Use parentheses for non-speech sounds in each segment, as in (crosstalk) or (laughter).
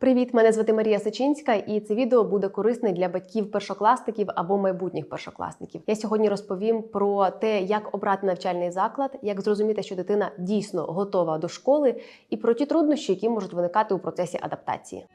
Привіт, мене звати Марія Сичинська, і це відео буде корисне для батьків першокласників або майбутніх першокласників. Я сьогодні розповім про те, як обрати навчальний заклад, як зрозуміти, що дитина дійсно готова до школи, і про ті труднощі, які можуть виникати у процесі адаптації.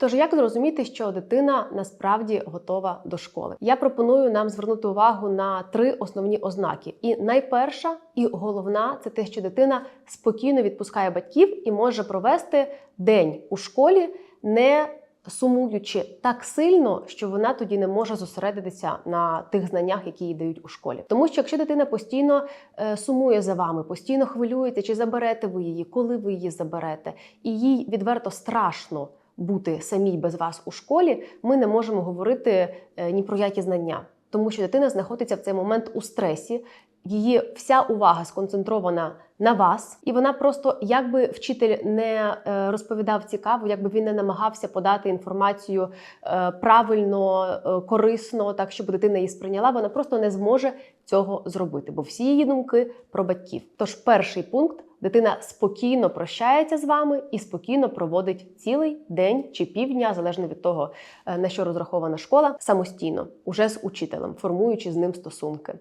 Тож, як зрозуміти, що дитина насправді готова до школи? Я пропоную нам звернути увагу на три основні ознаки. І найперша і головна це те, що дитина спокійно відпускає батьків і може провести день у школі, не сумуючи так сильно, що вона тоді не може зосередитися на тих знаннях, які їй дають у школі. Тому що якщо дитина постійно е, сумує за вами, постійно хвилюється, чи заберете ви її, коли ви її заберете, і їй відверто страшно бути самій без вас у школі, ми не можемо говорити е, ні про які знання, тому що дитина знаходиться в цей момент у стресі. Її вся увага сконцентрована на вас, і вона просто, якби вчитель не е, розповідав цікаво, якби він не намагався подати інформацію е, правильно, корисно, так щоб дитина її сприйняла, вона просто не зможе цього зробити, бо всі її думки про батьків. Тож перший пункт. Дитина спокійно прощається з вами і спокійно проводить цілий день чи півдня, залежно від того, е, на що розрахована школа, самостійно, уже з учителем, формуючи з ним стосунки.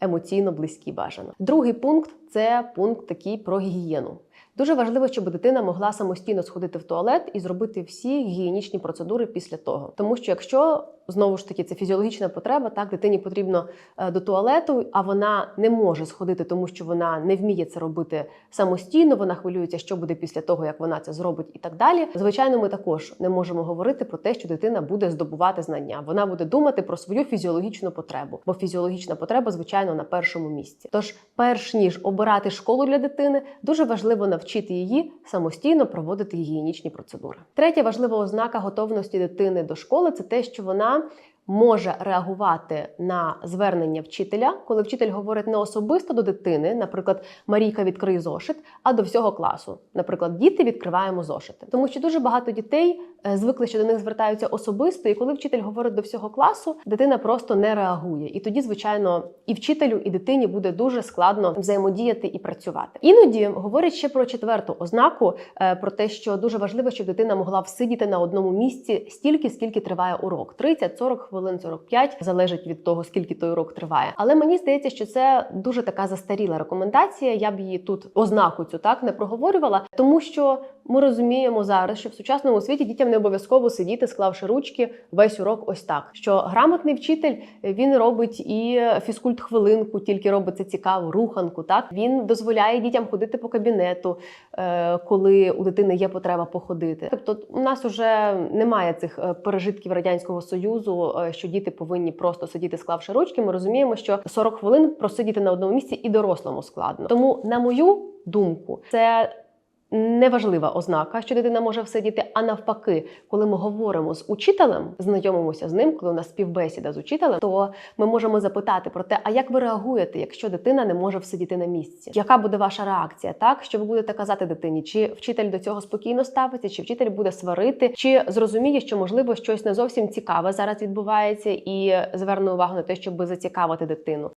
Емоційно близькі бажано. Другий пункт це пункт такий про гігієну. Дуже важливо, щоб дитина могла самостійно сходити в туалет і зробити всі гігієнічні процедури після того. Тому що якщо знову ж таки це фізіологічна потреба, так дитині потрібно е, до туалету, а вона не може сходити, тому що вона не вміє це робити самостійно. Вона хвилюється, що буде після того, як вона це зробить, і так далі. Звичайно, ми також не можемо говорити про те, що дитина буде здобувати знання. Вона буде думати про свою фізіологічну потребу, бо фізіологічна потреба, звичайно, на першому місці. Тож, перш ніж обирати школу для дитини, дуже важливо навчити її самостійно проводити гігієнічні процедури. Третя важлива ознака готовності дитини до школи це те, що вона може реагувати на звернення вчителя, коли вчитель говорить не особисто до дитини, наприклад, Марійка відкриє зошит, а до всього класу. Наприклад, діти відкриваємо зошити. Тому що дуже багато дітей звикли, що до них звертаються особисто, і коли вчитель говорить до всього класу, дитина просто не реагує. І тоді, звичайно, і вчителю, і дитині буде дуже складно взаємодіяти і працювати. Іноді говорять ще про четверту ознаку, е, про те, що дуже важливо, щоб дитина могла всидіти на одному місці стільки, скільки триває урок 30-40 хвилин, 45, залежить від того, скільки той урок триває. Але мені здається, що це дуже така застаріла рекомендація. Я б її тут ознаку цю так не проговорювала, тому що ми розуміємо зараз, що в сучасному світі дітям не обов'язково сидіти, склавши ручки весь урок ось так. Що грамотний вчитель він робить і фізкульт хвилинку, тільки робить це цікаво, руханку. Так він дозволяє дітям ходити по кабінету, е, коли у дитини є потреба походити. Тобто, у нас вже немає цих е, пережитків радянського союзу, е, що діти повинні просто сидіти, склавши ручки. Ми розуміємо, що 40 хвилин просидіти на одному місці і дорослому складно. Тому, на мою думку, це неважлива ознака, що дитина може всидіти. А навпаки, коли ми говоримо з учителем, знайомимося з ним, коли у нас співбесіда з учителем, то ми можемо запитати про те, а як ви реагуєте, якщо дитина не може всидіти на місці? Яка буде ваша реакція? Так, що ви будете казати дитині? Чи вчитель до цього спокійно ставиться, чи вчитель буде сварити, чи зрозуміє, що можливо щось не зовсім цікаве зараз відбувається, і зверне увагу на те, щоб зацікавити дитину.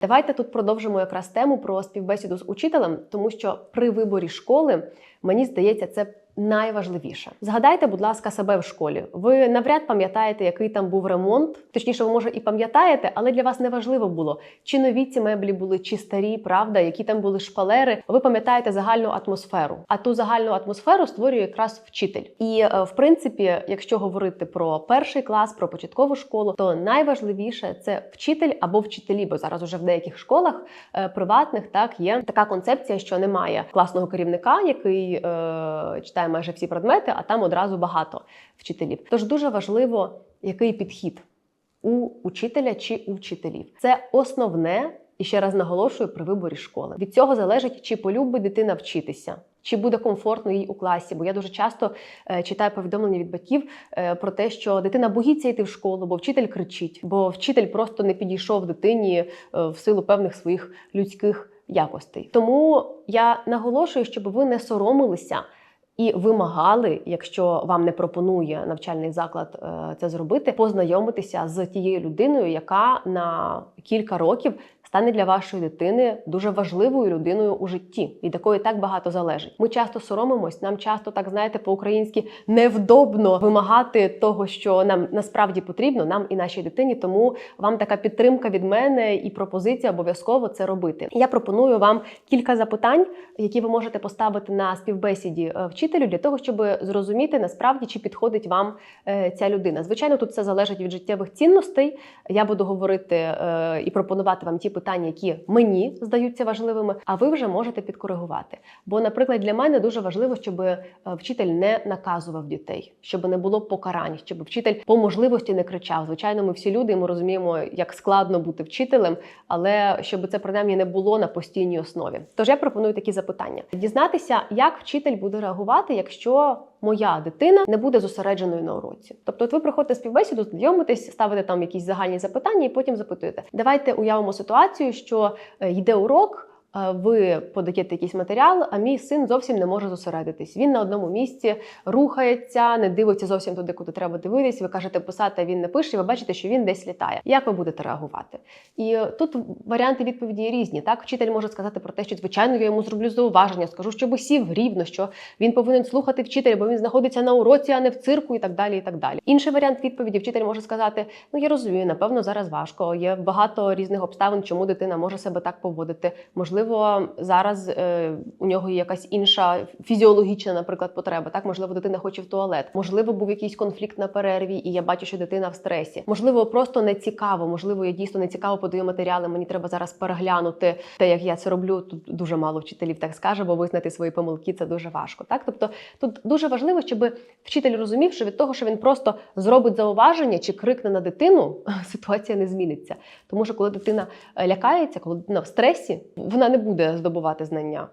Давайте тут продовжимо якраз тему про співбесіду з учителем, тому що при виборі школи мені здається, це найважливіше. Згадайте, будь ласка, себе в школі. Ви навряд пам'ятаєте, який там був ремонт. Точніше, ви може і пам'ятаєте, але для вас не важливо було, чи нові ці меблі були, чи старі, правда, які там були шпалери. Ви пам'ятаєте загальну атмосферу. А ту загальну атмосферу створює якраз вчитель. І е, в принципі, якщо говорити про перший клас, про початкову школу, то найважливіше це вчитель або вчителі, бо зараз уже в деяких школах е, приватних так є така концепція, що немає класного керівника, який е, читає майже всі предмети, а там одразу багато вчителів. Тож дуже важливо, який підхід у учителя чи у вчителів. Це основне. І ще раз наголошую при виборі школи. Від цього залежить, чи полюбить дитина вчитися, чи буде комфортно їй у класі. Бо я дуже часто е, читаю повідомлення від батьків е, про те, що дитина боїться йти в школу, бо вчитель кричить, бо вчитель просто не підійшов дитині е, в силу певних своїх людських якостей. Тому я наголошую, щоб ви не соромилися і вимагали, якщо вам не пропонує навчальний заклад е, це зробити, познайомитися з тією людиною, яка на кілька років стане для вашої дитини дуже важливою людиною у житті, від якої так багато залежить. Ми часто соромимось, нам часто так знаєте по-українськи невдобно вимагати того, що нам насправді потрібно, нам і нашій дитині. Тому вам така підтримка від мене і пропозиція обов'язково це робити. Я пропоную вам кілька запитань, які ви можете поставити на співбесіді е, вчителю для того, щоб зрозуміти насправді чи підходить вам е, ця людина. Звичайно, тут все залежить від життєвих цінностей. Я буду говорити е, і пропонувати вам ті питання, які мені здаються важливими, а ви вже можете підкоригувати. Бо, наприклад, для мене дуже важливо, щоб е, вчитель не наказував дітей, щоб не було покарань, щоб вчитель по можливості не кричав. Звичайно, ми всі люди, і ми розуміємо, як складно бути вчителем, але щоб це принаймні не було на постійній основі. Тож я пропоную такі запитання: дізнатися, як вчитель буде реагувати, якщо моя дитина не буде зосередженою на уроці. Тобто, от ви приходите співбесіду, знайомитесь, ставите там якісь загальні запитання, і потім запитуєте. Давайте уявимо ситуацію, що е, йде урок. Ви подаєте якийсь матеріал, а мій син зовсім не може зосередитись. Він на одному місці рухається, не дивиться зовсім туди, куди треба дивитись. Ви кажете писати, а він не пише. і Ви бачите, що він десь літає. Як ви будете реагувати? І тут варіанти відповіді різні. Так, вчитель може сказати про те, що звичайно я йому зроблю зауваження, скажу, щоб сів рівно, що він повинен слухати вчителя, бо він знаходиться на уроці, а не в цирку, і так далі. І так далі. Інший варіант відповіді вчитель може сказати: Ну я розумію, напевно, зараз важко. Є багато різних обставин, чому дитина може себе так поводити. Можливо, зараз е, у нього є якась інша фізіологічна, наприклад, потреба. Так, можливо, дитина хоче в туалет. Можливо, був якийсь конфлікт на перерві, і я бачу, що дитина в стресі. Можливо, просто не цікаво. Можливо, я дійсно не цікаво подаю матеріали. Мені треба зараз переглянути те, як я це роблю. Тут дуже мало вчителів так скаже, бо визнати свої помилки це дуже важко. Так, тобто тут дуже важливо, щоб вчитель розумів, що від того, що він просто зробить зауваження чи крикне на дитину, (laughs) ситуація не зміниться. Тому що коли дитина е, лякається, коли дитина в стресі, вона не буде здобувати знання.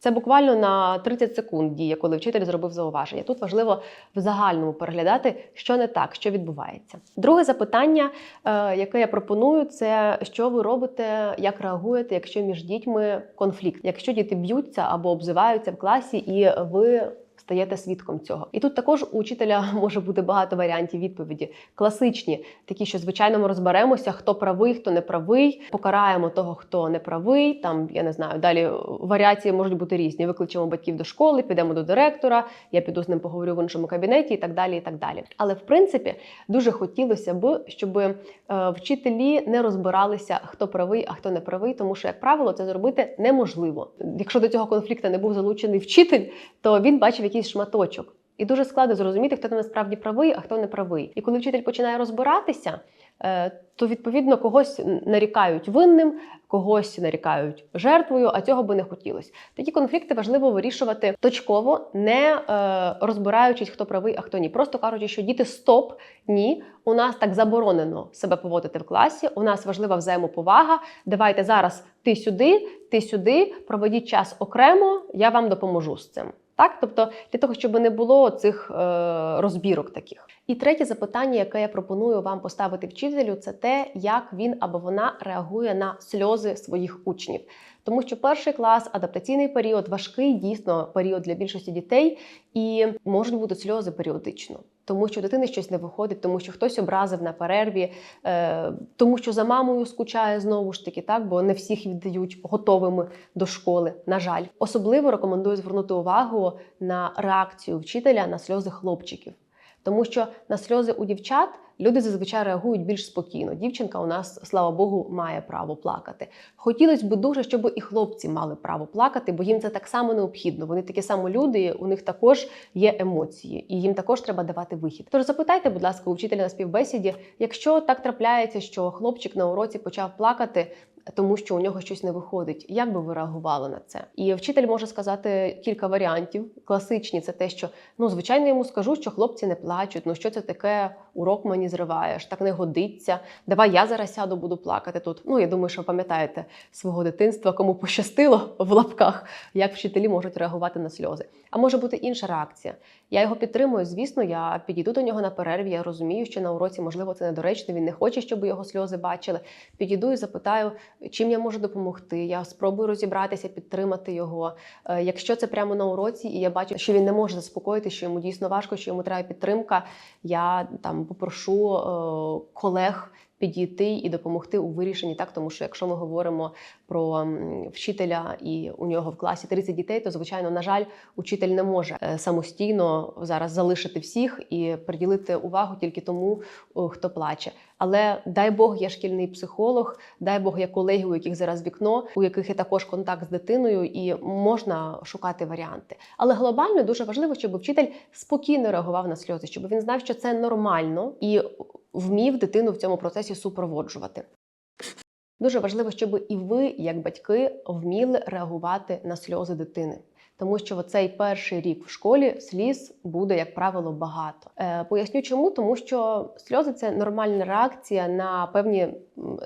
Це буквально на 30 секунд діє, коли вчитель зробив зауваження. Тут важливо в загальному переглядати, що не так, що відбувається. Друге запитання, е, яке я пропоную, це що ви робите, як реагуєте, якщо між дітьми конфлікт, якщо діти б'ються або обзиваються в класі, і ви. Стаєте свідком цього, і тут також у учителя (laughs) може бути багато варіантів відповіді. Класичні, такі, що звичайно ми розберемося, хто правий, хто не правий, покараємо того, хто не правий. Там я не знаю. Далі варіації можуть бути різні. Викличемо батьків до школи, підемо до директора. Я піду з ним поговорю в іншому кабінеті, і так далі. І так далі. Але в принципі дуже хотілося б, щоб е, вчителі не розбиралися, хто правий, а хто не правий, тому що, як правило, це зробити неможливо. Якщо до цього конфлікту не був залучений вчитель, то він бачив якийсь шматочок. І дуже складно зрозуміти, хто там насправді правий, а хто не правий. І коли вчитель починає розбиратися, е, то відповідно когось нарікають винним, когось нарікають жертвою, а цього би не хотілося. Такі конфлікти важливо вирішувати точково, не е, розбираючись, хто правий, а хто ні. Просто кажучи, що діти стоп, ні, у нас так заборонено себе поводити в класі. У нас важлива взаємоповага. Давайте зараз ти сюди, ти сюди, проведіть час окремо, я вам допоможу з цим. Так, тобто для того, щоб не було цих е, розбірок таких. І третє запитання, яке я пропоную вам поставити вчителю, це те, як він або вона реагує на сльози своїх учнів. Тому що перший клас, адаптаційний період, важкий дійсно період для більшості дітей, і можуть бути сльози періодично. Тому що дитини щось не виходить, тому що хтось образив на перерві, е, тому що за мамою скучає знову ж таки, так бо не всіх віддають готовими до школи. На жаль, особливо рекомендую звернути увагу на реакцію вчителя на сльози хлопчиків. Тому що на сльози у дівчат люди зазвичай реагують більш спокійно. Дівчинка у нас, слава Богу, має право плакати. Хотілося б дуже, щоб і хлопці мали право плакати, бо їм це так само необхідно. Вони такі само люди, у них також є емоції, і їм також треба давати вихід. Тож запитайте, будь ласка, у вчителя на співбесіді, якщо так трапляється, що хлопчик на уроці почав плакати. Тому що у нього щось не виходить, як би ви реагували на це? І вчитель може сказати кілька варіантів. Класичні це те, що ну звичайно йому скажу, що хлопці не плачуть. Ну що це таке? Урок мені зриваєш, так не годиться. Давай я зараз сяду, буду плакати тут. Ну я думаю, що пам'ятаєте свого дитинства, кому пощастило в лапках, як вчителі можуть реагувати на сльози. А може бути інша реакція. Я його підтримую. Звісно, я підійду до нього на перерві. Я розумію, що на уроці можливо це недоречно. Він не хоче, щоб його сльози бачили. Підійду і запитаю, чим я можу допомогти. Я спробую розібратися, підтримати його. Е, Якщо це прямо на уроці, і я бачу, що він не може заспокоїти, що йому дійсно важко, що йому треба підтримка. Я там попрошу е, колег підійти і допомогти у вирішенні, так? Тому що якщо ми говоримо про вчителя і у нього в класі 30 дітей, то звичайно, на жаль, учитель не може е, самостійно зараз залишити всіх і приділити увагу тільки тому, хто плаче. Але дай Бог, є шкільний психолог, дай Бог, є колеги, у яких зараз вікно, у яких є також контакт з дитиною, і можна шукати варіанти. Але глобально дуже важливо, щоб вчитель спокійно реагував на сльози, щоб він знав, що це нормально і вмів дитину в цьому процесі супроводжувати. Дуже важливо, щоб і ви, як батьки, вміли реагувати на сльози дитини. Тому що в цей перший рік в школі сліз буде, як правило, багато. Е, поясню чому, тому що сльози це нормальна реакція на певні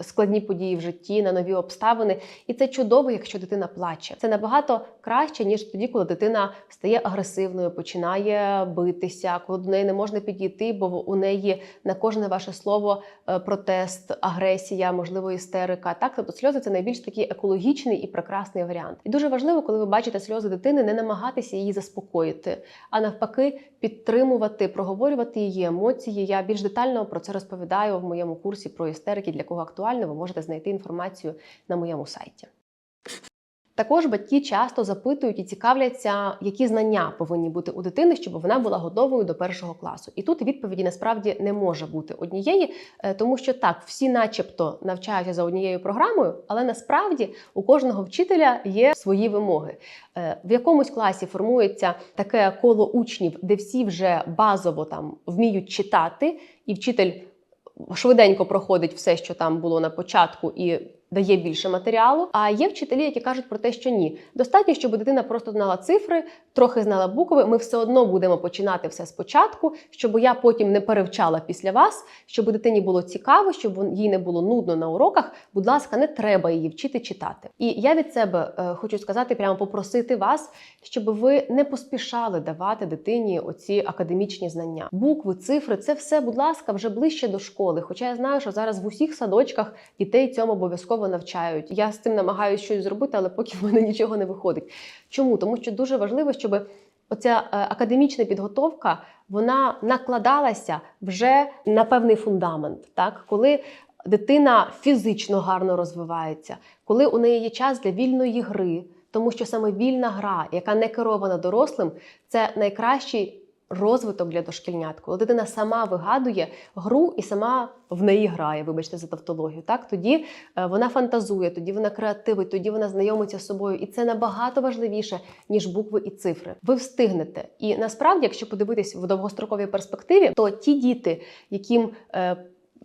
складні події в житті, на нові обставини. І це чудово, якщо дитина плаче. Це набагато краще, ніж тоді, коли дитина стає агресивною, починає битися, коли до неї не можна підійти, бо у неї на кожне ваше слово е, протест, агресія, можливо, істерика. Так, тобто сльози це найбільш такий екологічний і прекрасний варіант. І дуже важливо, коли ви бачите сльози дитини, не намагатися її заспокоїти, а навпаки, підтримувати, проговорювати її емоції. Я більш детально про це розповідаю в моєму курсі про істерики. Для кого актуально, ви можете знайти інформацію на моєму сайті. Також батьки часто запитують і цікавляться, які знання повинні бути у дитини, щоб вона була готовою до першого класу. І тут відповіді насправді не може бути однієї, е, тому що так, всі, начебто, навчаються за однією програмою, але насправді у кожного вчителя є свої вимоги. Е, В якомусь класі формується таке коло учнів, де всі вже базово там вміють читати, і вчитель швиденько проходить все, що там було на початку, і дає більше матеріалу. А є вчителі, які кажуть про те, що ні. Достатньо, щоб дитина просто знала цифри, трохи знала букви. Ми все одно будемо починати все спочатку, щоб я потім не перевчала після вас, щоб дитині було цікаво, щоб їй не було нудно на уроках. Будь ласка, не треба її вчити читати. І я від себе е, хочу сказати, прямо попросити вас, щоб ви не поспішали давати дитині оці академічні знання. Букви, цифри це все, будь ласка, вже ближче до школи. Хоча я знаю, що зараз в усіх садочках дітей цьому обов'язково навчають. Я з цим намагаюся щось зробити, але поки в мене нічого не виходить. Чому? Тому що дуже важливо, щоб оця е, академічна підготовка вона накладалася вже на певний фундамент. Так, коли дитина фізично гарно розвивається, коли у неї є час для вільної гри, тому що саме вільна гра, яка не керована дорослим, це найкращий розвиток для дошкільнят. Коли дитина сама вигадує гру і сама в неї грає, вибачте за тавтологію. Так тоді е, вона фантазує, тоді вона креативить, тоді вона знайомиться з собою, і це набагато важливіше ніж букви і цифри. Ви встигнете. І насправді, якщо подивитись в довгостроковій перспективі, то ті діти, яким е,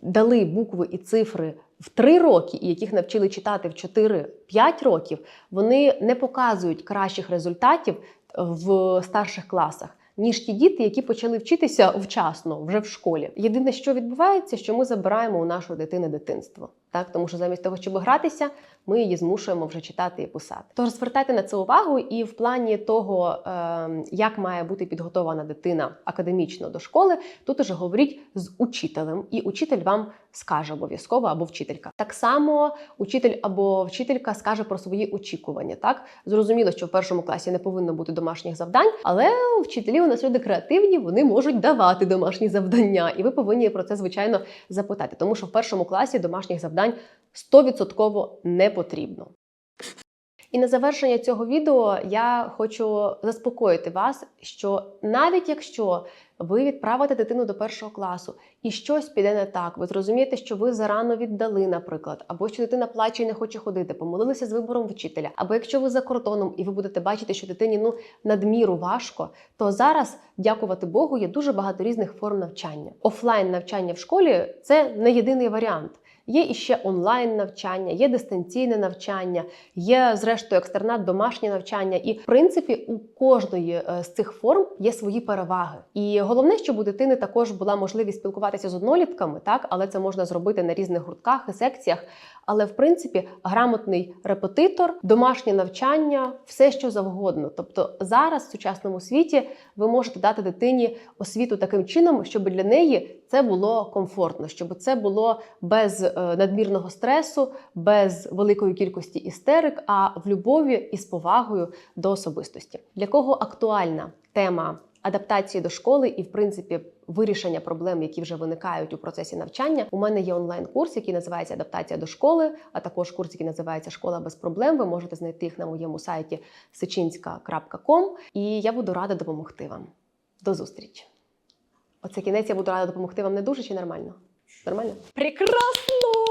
дали букви і цифри. В три роки, і яких навчили читати в 4-5 років, вони не показують кращих результатів в старших класах, ніж ті діти, які почали вчитися вчасно, вже в школі. Єдине, що відбувається, що ми забираємо у нашої дитини дитинство. Так, тому що замість того, щоб гратися, ми її змушуємо вже читати і писати. Тож звертайте на це увагу, і в плані того, е, як має бути підготована дитина академічно до школи, тут уже говоріть з учителем, і учитель вам скаже обов'язково або вчителька. Так само учитель або вчителька скаже про свої очікування. Так зрозуміло, що в першому класі не повинно бути домашніх завдань, але вчителі у нас люди креативні, вони можуть давати домашні завдання, і ви повинні про це звичайно запитати, тому що в першому класі домашніх завдань 100% не потрібно. І на завершення цього відео я хочу заспокоїти вас, що навіть якщо ви відправите дитину до першого класу і щось піде не так, ви зрозумієте, що ви зарано віддали, наприклад, або що дитина плаче і не хоче ходити, помилилися з вибором вчителя, або якщо ви за кордоном і ви будете бачити, що дитині ну надміру важко, то зараз, дякувати Богу, є дуже багато різних форм навчання. Офлайн навчання в школі це не єдиний варіант. Є іще онлайн навчання, є дистанційне навчання, є зрештою екстернат, домашнє навчання. І в принципі у кожної е, з цих форм є свої переваги. І головне, щоб у дитини також була можливість спілкуватися з однолітками, так але це можна зробити на різних гуртках і секціях. Але в принципі грамотний репетитор, домашнє навчання, все що завгодно. Тобто зараз в сучасному світі ви можете дати дитині освіту таким чином, щоб для неї це було комфортно, щоб це було без е, надмірного стресу, без великої кількості істерик, а в любові і з повагою до особистості. Для кого актуальна тема адаптації до школи і, в принципі, вирішення проблем, які вже виникають у процесі навчання. У мене є онлайн-курс, який називається Адаптація до школи, а також курс, який називається Школа без проблем. Ви можете знайти їх на моєму сайті sichinska.com, і я буду рада допомогти вам. До зустрічі! Оце кінець я буду рада допомогти вам не дуже чи нормально? Нормально? Прекрасно!